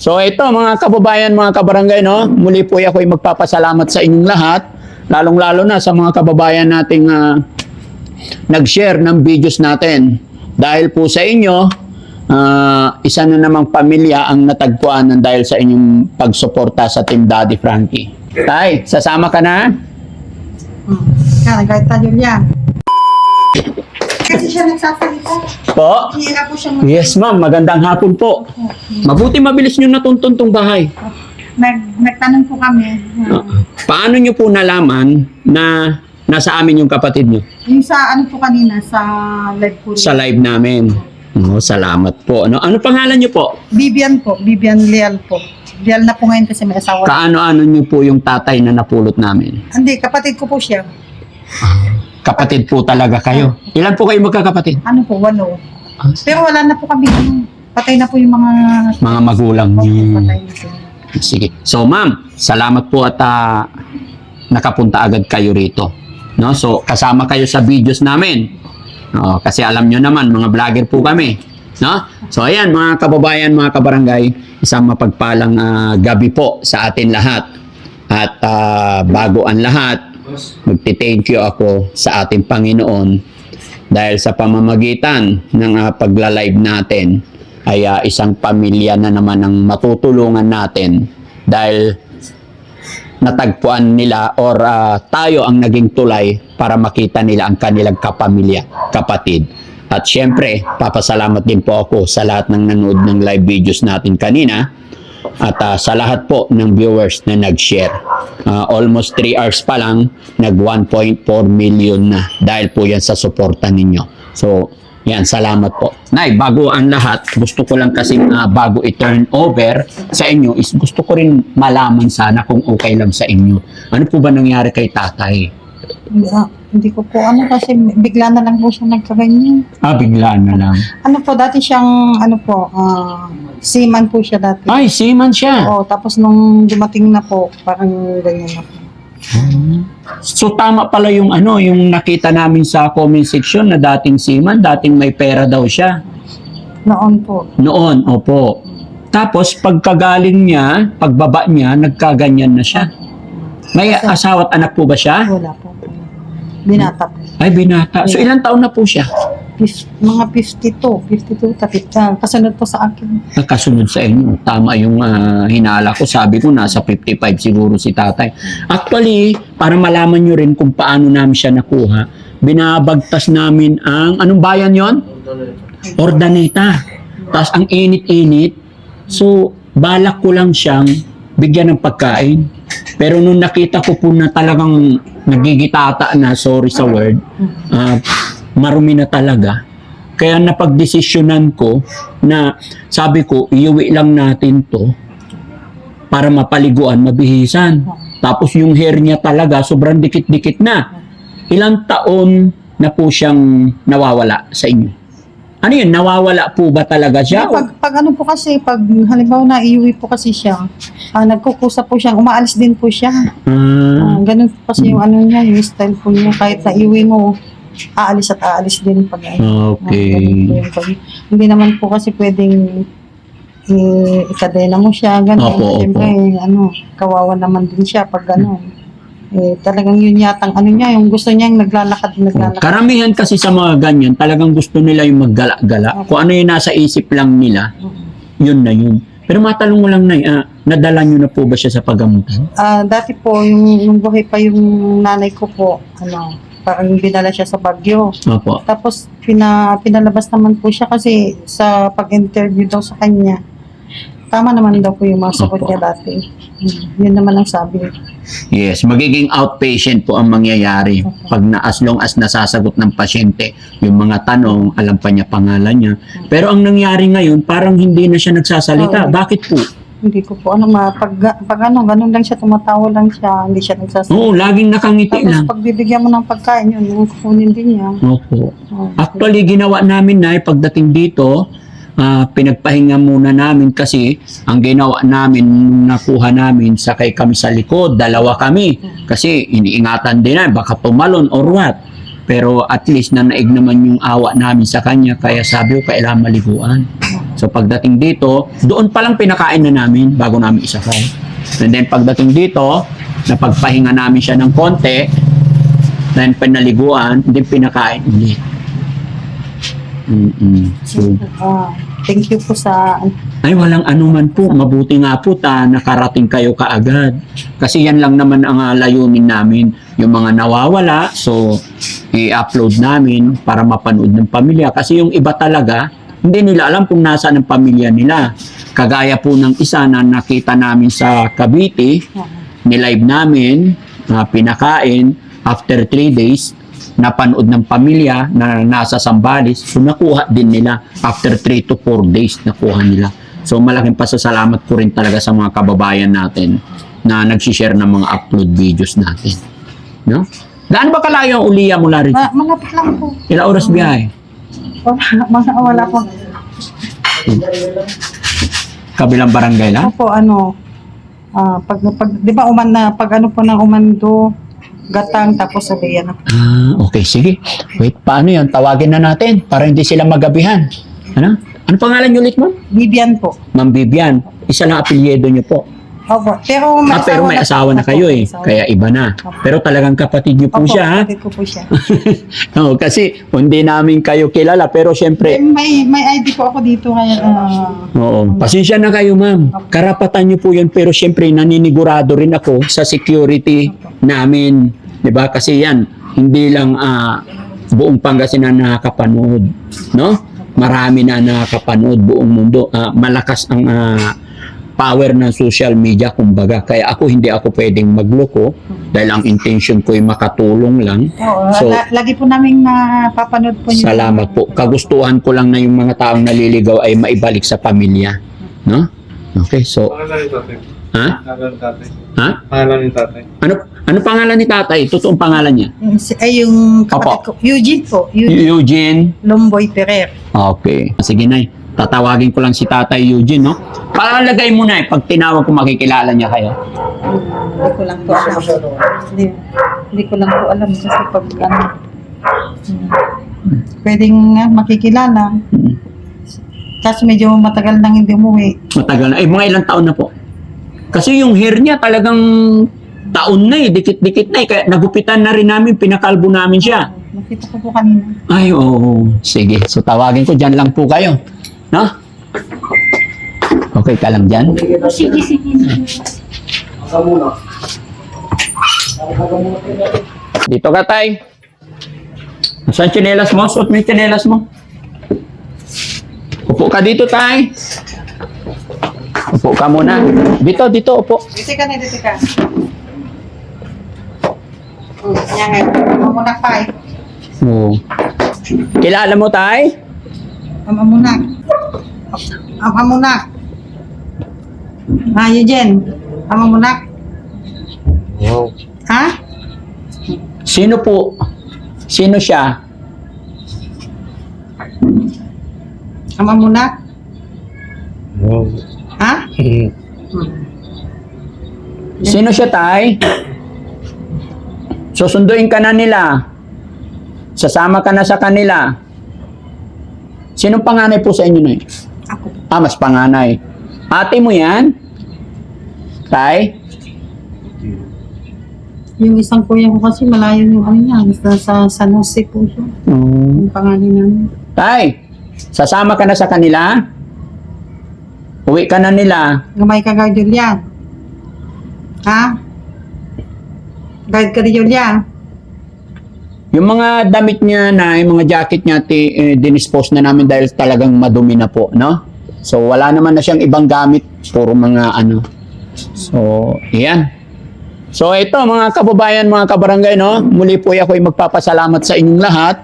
So ito mga kababayan, mga kabarangay, no? muli po ako ay magpapasalamat sa inyong lahat, lalong-lalo na sa mga kababayan nating ah, nag-share ng videos natin. Dahil po sa inyo, ah, isa na namang pamilya ang natagpuan ng dahil sa inyong pagsuporta sa Team Daddy Frankie. Tay, sasama ka na? Kaya kahit tayo yan. Kasi siya nagsasalita. Po? Hira po siya mag- Yes ma'am, magandang hapon po. Mabuti mabilis nyo natuntun tong bahay. Nag, nagtanong po kami. uh, Paano nyo po nalaman na nasa amin yung kapatid nyo? yung sa ano po kanina, sa live po. Sa live namin. Oh, salamat po. Ano, ano pangalan nyo po? Bibian po. Bibian Leal po. Leal na po ngayon kasi may asawa. Kaano-ano nyo po yung tatay na napulot namin? Hindi, kapatid ko po siya. Kapatid po talaga kayo. Ilan po kayo magkakapatid? Ano po, walo. Ah, Pero wala na po kami. Patay na po yung mga... Mga magulang Opo, nyo. patay na po. Sige. So ma'am, salamat po at ah, nakapunta agad kayo rito. No? So kasama kayo sa videos namin. No, kasi alam nyo naman, mga vlogger po kami. No? So ayan, mga kababayan, mga kabarangay, isang mapagpalang ah, gabi po sa atin lahat. At ah, bago ang lahat, magti-thank you ako sa ating Panginoon dahil sa pamamagitan ng ah, pagla-live natin ay ah, isang pamilya na naman ang matutulungan natin dahil natagpuan nila or ah, tayo ang naging tulay para makita nila ang kanilang kapamilya, kapatid. At syempre, papasalamat din po ako sa lahat ng nanood ng live videos natin kanina at ah, sa lahat po ng viewers na nag-share. Ah, almost 3 hours pa lang, nag 1.4 million na dahil po yan sa suporta ninyo. So, yan, salamat po. Nay, bago ang lahat, gusto ko lang kasi ah, bago i-turn over sa inyo is gusto ko rin malaman sana kung okay lang sa inyo. Ano po ba nangyari kay tatay? Hindi, ah, hindi ko po ano kasi bigla na lang po siya nagkaganyan. Ah, bigla na lang. Ano po, dati siyang, ano po, ah, seaman po siya dati. Ay, seaman siya. Oo, tapos nung dumating na po, parang ganyan na po. So tama pala yung ano, yung nakita namin sa comment section na dating seaman, dating may pera daw siya. Noon po. Noon, opo. Tapos pagkagaling niya, pagbaba niya, nagkaganyan na siya. May asawa at anak po ba siya? Wala po. Binata po. Ay, binata. So ilang taon na po siya? Mga 52, 52, tapit ah, kasunod po sa akin. Nakasunod sa inyo. Tama yung ah, hinala ko. Sabi ko, nasa 55 siguro si tatay. Actually, para malaman nyo rin kung paano namin siya nakuha, binabagtas namin ang, anong bayan yon? Ordaneta. Tapos ang init-init. So, balak ko lang siyang bigyan ng pagkain. Pero nung nakita ko po na talagang nagigitata na, sorry sa word, ah, marumi na talaga. Kaya napagdesisyonan ko na sabi ko, iuwi lang natin to para mapaliguan, mabihisan. Tapos yung hair niya talaga, sobrang dikit-dikit na. Ilang taon na po siyang nawawala sa inyo? Ano yun? Nawawala po ba talaga siya? Pag, pag ano po kasi, pag halimbawa na iuwi po kasi siya, ah, nagkukusa po siya, umaalis din po siya. Ah, Ah, ganun po kasi yung ano niya, yung style po niya, kahit na iuwi mo, aalis at aalis din pag ano. okay. Ganun yung pag- hindi naman po kasi pwedeng eh, ikadena mo siya, gano'n. Opo, opo. Siyempre, ano, kawawa naman din siya pag gano'n. Eh, talagang yun yatang ano niya, yung gusto niya yung naglalakad, naglalakad. Karamihan kasi sa mga ganyan, talagang gusto nila yung maggala-gala. Kung ano yung nasa isip lang nila, yun na yun. Pero matanong mo lang na, ah, nadala nyo na po ba siya sa pagamutan? Ah, dati po, yung, yung buhay pa yung nanay ko po, ano, parang binala siya sa Bagyo. Opo. Tapos, pina, pinalabas naman po siya kasi sa pag-interview daw sa kanya, tama naman daw po yung mga sagot niya dati. Hmm, yun naman ang sabi. Yes, magiging outpatient po ang mangyayari pag na as long as nasasagot ng pasyente yung mga tanong, alam pa niya pangalan niya. Pero ang nangyari ngayon, parang hindi na siya nagsasalita. Bakit po? Hindi ko po, ano, ma, pag, pag ano, ganun lang siya, tumatawa lang siya, hindi siya nagsasabi. Oo, laging nakangiti Tapos, lang. pag bibigyan mo ng pagkain, yun, yung kukunin din niya. Opo. Oh. Actually, ginawa namin na pagdating dito, ah, pinagpahinga muna namin kasi ang ginawa namin, nakuha namin, sakay kami sa likod, dalawa kami. Kasi iniingatan din na, baka tumalon or what. Pero at least na naig naman yung awa namin sa kanya, kaya sabi ko, kailangan maliguan. So pagdating dito, doon palang pinakain na namin bago namin isakay. And then pagdating dito, napagpahinga namin siya ng konti, then pinaliguan, then pinakain ulit. Mm-mm. So, Ah, thank you po sa ay, walang anuman po. Mabuti nga po ta nakarating kayo kaagad. Kasi yan lang naman ang ah, layunin namin. Yung mga nawawala, so i-upload namin para mapanood ng pamilya. Kasi yung iba talaga, hindi nila alam kung nasaan ang pamilya nila. Kagaya po ng isa na nakita namin sa Cavite, nilive namin, ah, pinakain, after 3 days, napanood ng pamilya na nasa Sambales, so nakuha din nila after 3 to 4 days nakuha nila. So malaking pasasalamat ko rin talaga sa mga kababayan natin na nag-share ng mga upload videos natin. No? Gaano ba kalayo ang uliya mula rin? Ma- malapit lang po. Ilang oras biyahe? Mga wala po. Kabilang barangay lang? Opo, ano, ah, pag, pag, di ba uman na, pag ano po ng umando, gatang, tapos sabi yan. Ah, okay, sige. Wait, paano yan? Tawagin na natin para hindi sila magabihan. Ano? Ano pangalan niyo ulit mo? Bibian po. Ma'am Vivian. Isa lang apelyido niyo po. Opo, pero may Ah, pero may asawa na Opo, kayo eh. asawa. Kaya iba na. Pero talagang kapatid niyo po Opo, siya ha. kapatid ko po siya. Oo, kasi hindi namin kayo kilala pero syempre, may, may ID po ako dito kaya ah, oo. Pasensya na kayo ma'am. Karapatan niyo po yun pero syempre naninigurado rin ako sa security namin. 'Di ba? Kasi yan, hindi lang ah, buong Pangasinan nakakapanood. No? Marami na nakakapanood buong mundo. Ah, malakas ang ah, power ng social media kumbaga. Kaya ako hindi ako pwedeng magloko dahil ang intention ko ay makatulong lang. oo, So- la- lagi po namin napapanood po niyo. Salamat po. Kagustuhan ko lang na yung mga taong naliligaw ay maibalik sa pamilya. No? Okay, so, Pangalan ni tatay. ha? Pangalan ni tatay. Ha? Pangalan ni tatay. Ano, ano pangalan ni tatay? Totoong pangalan niya? Yung si- Ay, yung kapatid ko. Eugene po. Eugene Eugene. Lomboy Ferrer. Okay. Sige na Tatawagin ko lang si tatay Eugene, no? Palagay mo na eh, pag tinawag ko makikilala niya kayo. Hindi ko lang po alam. Hindi, hindi ko lang po alam kasi pag ano. hmm, Pwedeng nga makikilala. Hmm. Kaso medyo matagal nang hindi umuwi. Matagal na. Eh, mga ilang taon na po. Kasi yung hair niya talagang taon na eh. Dikit-dikit na eh. Kaya nagupitan na rin namin, pinakalbo namin siya. Nakita ko po kanina. Ay, oo. Sige. So, tawagin ko. Dyan lang po kayo. No? Okay ka lang dyan? Sige, sige. Dito ka, tay. Saan tsinelas mo? Suot mo yung tsinelas mo. Upo ka dito, tay. Upo ka muna. Dito, dito, upo. Dito ka na, dito ka. Hmm, Yan, mamunak pa eh. Oo. Kilala mo, tay? Mamunak. Mamunak. Ah, Eugene. Mamunak. Wow. Ha? Sino po? Sino siya? Mamunak. Wow. Ha? Sino siya, tay? Susunduin ka na nila. Sasama ka na sa kanila. Sinong panganay po sa inyo na Ako. Ah, mas panganay. Ate mo yan? Tay? Yung isang kuya ko kasi malayo yung ano niya. Sa, sa San Jose po siya. Mm. Yung pangalan namin. Tay, sasama ka na sa kanila? Uwi ka na nila. Gamay ka kay Julia. Ha? Guide ka ni Julia. Yung mga damit niya na, yung mga jacket niya, eh, dinispose na namin dahil talagang madumi na po, no? So, wala naman na siyang ibang gamit. Puro mga ano. So, yan. So, ito mga kababayan, mga kabarangay, no? Muli po ako ay magpapasalamat sa inyong lahat.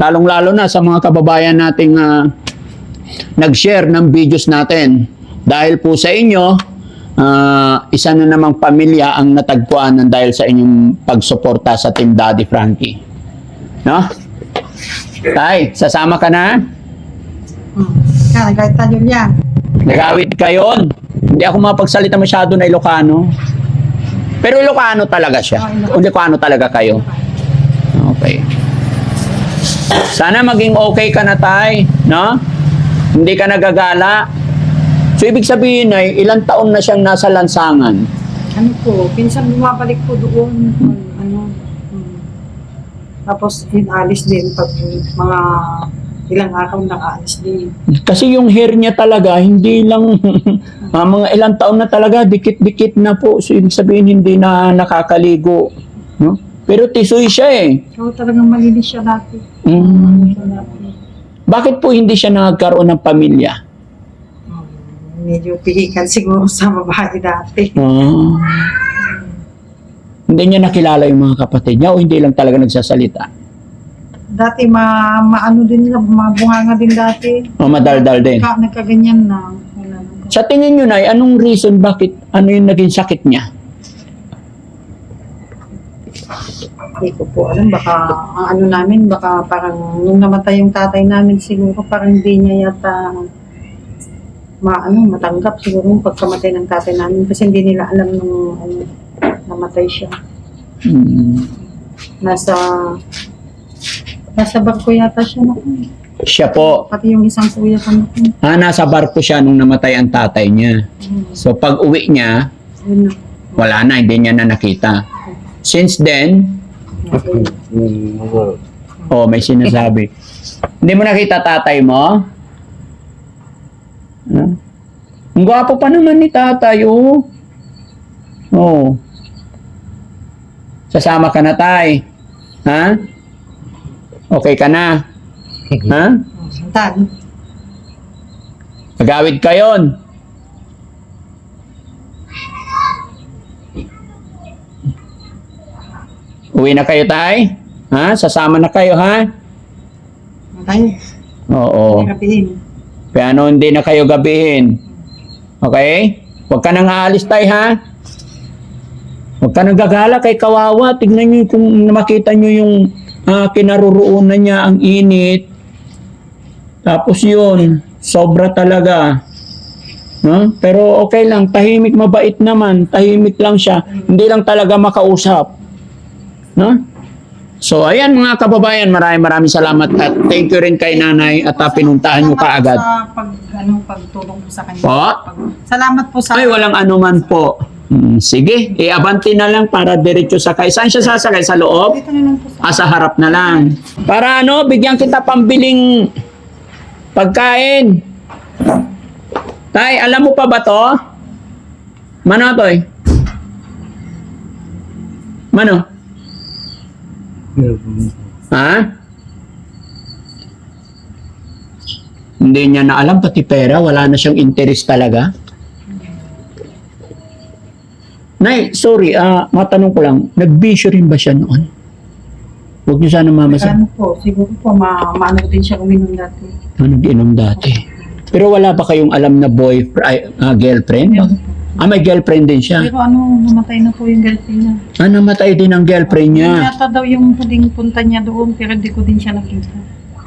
Lalong-lalo na sa mga kababayan nating ah, nag-share ng videos natin. Dahil po sa inyo, ah, isa na namang pamilya ang natagpuan dahil sa inyong pagsuporta sa Team Daddy Frankie. No? Tay, sasama ka na? Hmm. Ka, guide ka Julia. Nagawit kayon. Hindi ako mapagsalita masyado na Ilocano. Pero Ilocano talaga siya. O Ilocano talaga kayo. Okay. Sana maging okay ka na, tay. No? Hindi ka nagagala. So, ibig sabihin ay, ilang taon na siyang nasa lansangan. Ano po, pinsan bumabalik po doon. Tapos, yun, alis din pag mga ilang araw nakaalis din. Kasi yung hair niya talaga, hindi lang, ah, mga ilang taon na talaga, dikit-dikit na po. So, ibig sabihin, hindi na nakakaligo. No? Pero tisoy siya eh. So, talagang malinis siya dati. Mm. Siya dati. Bakit po hindi siya nagkaroon ng pamilya? Hmm, Medyo pihikan siguro sa babae dati. Ah. Hindi niya nakilala yung mga kapatid niya o hindi lang talaga nagsasalita? Dati ma, maano din nila, mabunganga din dati. O madaldal din? Ka, nagkaganyan na. Wala nang- Sa tingin niyo na, anong reason bakit ano yung naging sakit niya? Hindi ko po alam, baka ang ano namin, baka parang nung namatay yung tatay namin, siguro parang hindi niya yata maano, matanggap siguro yung pagkamatay ng tatay namin kasi hindi nila alam nung ano, namatay siya. Hmm. Nasa nasa barko yata siya na Siya po. Pati yung isang kuya ko na Ah, nasa barko siya nung namatay ang tatay niya. So pag uwi niya, Yun na. wala na, hindi niya na nakita. Since then, Okay. Hmm, ano, oh, may sinasabi. hindi mo nakita tatay mo? Huh? Ang gwapo pa naman ni tatay, oh. Oh. Sasama ka na, tay. Ha? Okay ka na? Ha? Tan. Magawid ka yun. Uwi na kayo, tay? Ha? Sasama na kayo, ha? Tayo. Oo. Kaya ano, hindi na kayo gabihin. Okay? Huwag ka nang aalis, tay, ha? Huwag ka nang gagala kay kawawa. Tignan nyo kung makita nyo yung ah, kinaroroonan niya, ang init. Tapos yun, sobra talaga. No? Pero okay lang, tahimik mabait naman. Tahimik lang siya. Hindi lang talaga makausap. No? So, ayan mga kababayan, maraming maraming salamat at thank you rin kay nanay at ah, pinuntahan nyo kaagad. Sa pag, ano, pagtulong po sa kanya. Po? Pag- salamat po sa... Ay, walang anuman po. Hmm, sige, iabanti na lang para diretso sakay. Saan siya sasakay? Sa loob? Dito na lang po sa... Ah, sa harap na lang. Para ano, bigyan kita pambiling pagkain. Tay, alam mo pa ba to? Mano, Toy? Mano? Ha? Hindi niya na alam pati pera, wala na siyang interest talaga. Nay, sorry, ah, matanong ko lang, nagbisyo rin ba siya noon? Huwag niyo sana mamasa. Ano po, siguro po, ma maano din siya uminom dati. Ano nag-inom dati? Pero wala ba kayong alam na boyfriend, ay, ah, girlfriend? Ah, may girlfriend din siya. Pero ano, namatay na po yung girlfriend niya. Ah, namatay din ang girlfriend niya. Yata daw yung huling punta niya doon, pero hindi ko din siya nakita.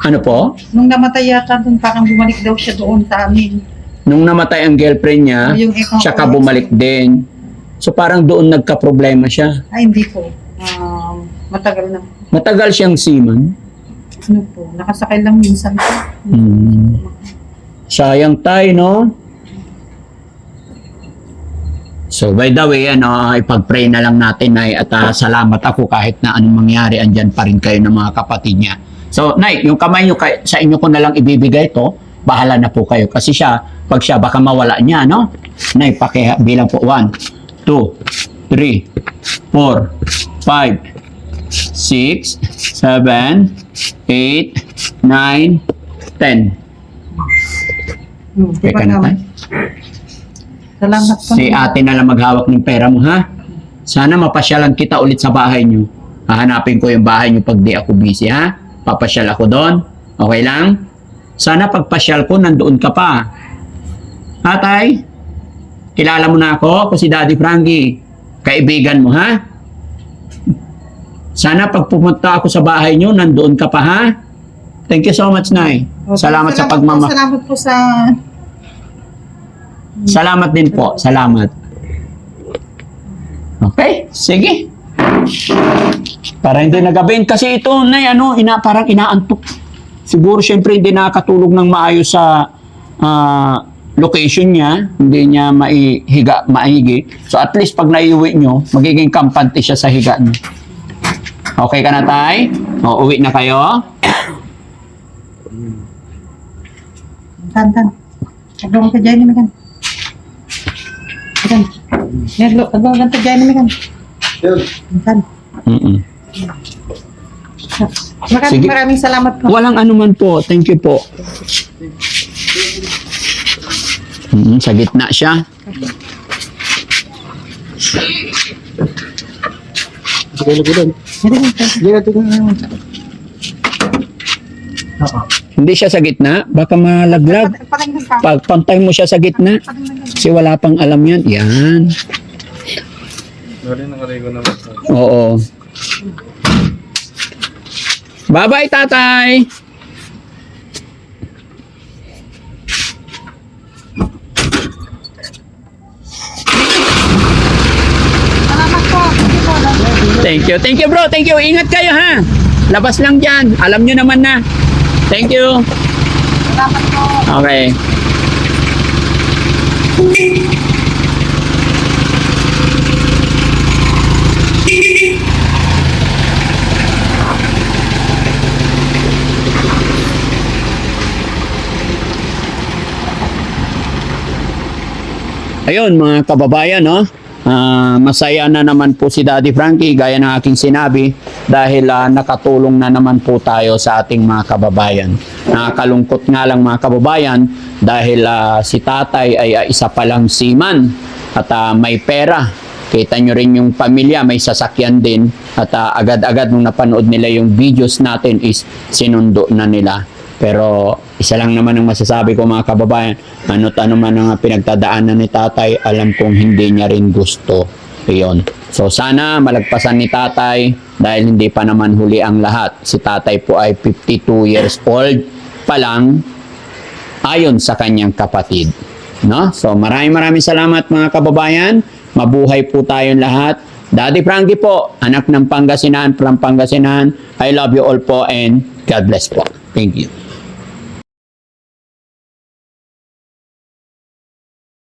Ano po? Nung namatay yata doon, parang bumalik daw siya doon sa amin. Nung namatay ang girlfriend niya, yung ikaw, siya ka bumalik din. So parang doon nagka-problema siya. Ay, hindi po. Um, matagal na. Matagal siyang seaman. Ano po, nakasakay lang minsan po. Hmm. Sayang tayo, no? So, by the way, ano, ipag-pray na lang natin, Nay, at ah, salamat ako kahit na anong mangyari, andyan pa rin kayo ng mga kapatid niya. So, Nay, yung kamay nyo, kay- sa inyo ko na lang ibibigay to, bahala na po kayo. Kasi siya, pag siya, baka mawala niya, no? Nay, pakibilang po. 1, 2, 3, 4, 5, 6, 7, 8, 9, 10. Hmm, di Okay ba ka na, naman? Tay? Salamat po. Si ate na lang maghawak ng pera mo, ha? Sana mapasyalan kita ulit sa bahay niyo. Hahanapin ko yung bahay niyo pag di ako busy, ha? Papasyal ako doon. Okay lang? Sana pagpasyal ko, nandoon ka pa. Ha, tay? Kilala mo na ako? Ako si Daddy Frankie. Kaibigan mo, ha? Sana pag pumunta ako sa bahay niyo, nandoon ka pa, ha? Thank you so much, Nay. Salamat, sa po, pagmama. Salamat po sa... Salamat din po. Salamat. Okay, sige. Para hindi nagabihin. Kasi ito, na ano, ina, parang inaantok. Siguro, syempre, hindi nakakatulog ng maayos sa ah, location niya. Hindi niya maihiga, maigi. So, at least, pag naiuwi nyo, magiging kampante siya sa higa niyo. Okay ka na, tay? O, uwi na kayo? Tan, tan. Agawang ka dyan, Megan. Megan. Agawang ka dyan, Megan. Yun. Tan. Mm-mm. Maraming, Sige. maraming salamat po. Walang anuman po. Thank you po. Mm, sa gitna siya. Hindi siya sa gitna. Baka malaglag. Pag pantay mo siya sa gitna. Kasi wala pang alam yan. Yan. Oo. Bye-bye, tatay! Salamat po. Sige po. Thank you. Thank you, bro. Thank you. Ingat kayo, ha? Labas lang dyan. Alam nyo naman na. Thank you. Salamat po. Okay. Ayun mga kababayan, no? Ah, masaya na naman po si Daddy Frankie gaya ng aking sinabi dahil ah, nakatulong na naman po tayo sa ating mga kababayan. Nakakalungkot nga lang mga kababayan dahil ah, si tatay ay ah, isa palang seaman at ah, may pera. Kita nyo rin yung pamilya, may sasakyan din at ah, agad-agad nung napanood nila yung videos natin is sinundo na nila. Pero isa lang naman ang masasabi ko mga kababayan, ano't ano man ang pinagtadaanan ni tatay, alam kong hindi niya rin gusto iyon. So sana malagpasan ni tatay dahil hindi pa naman huli ang lahat. Si tatay po ay 52 years old pa lang ayon sa kanyang kapatid. No? So maraming maraming salamat mga kababayan. Mabuhay po tayong lahat. Daddy Frankie po, anak ng Pangasinan, from Pangasinan. I love you all po and God bless po. Thank you.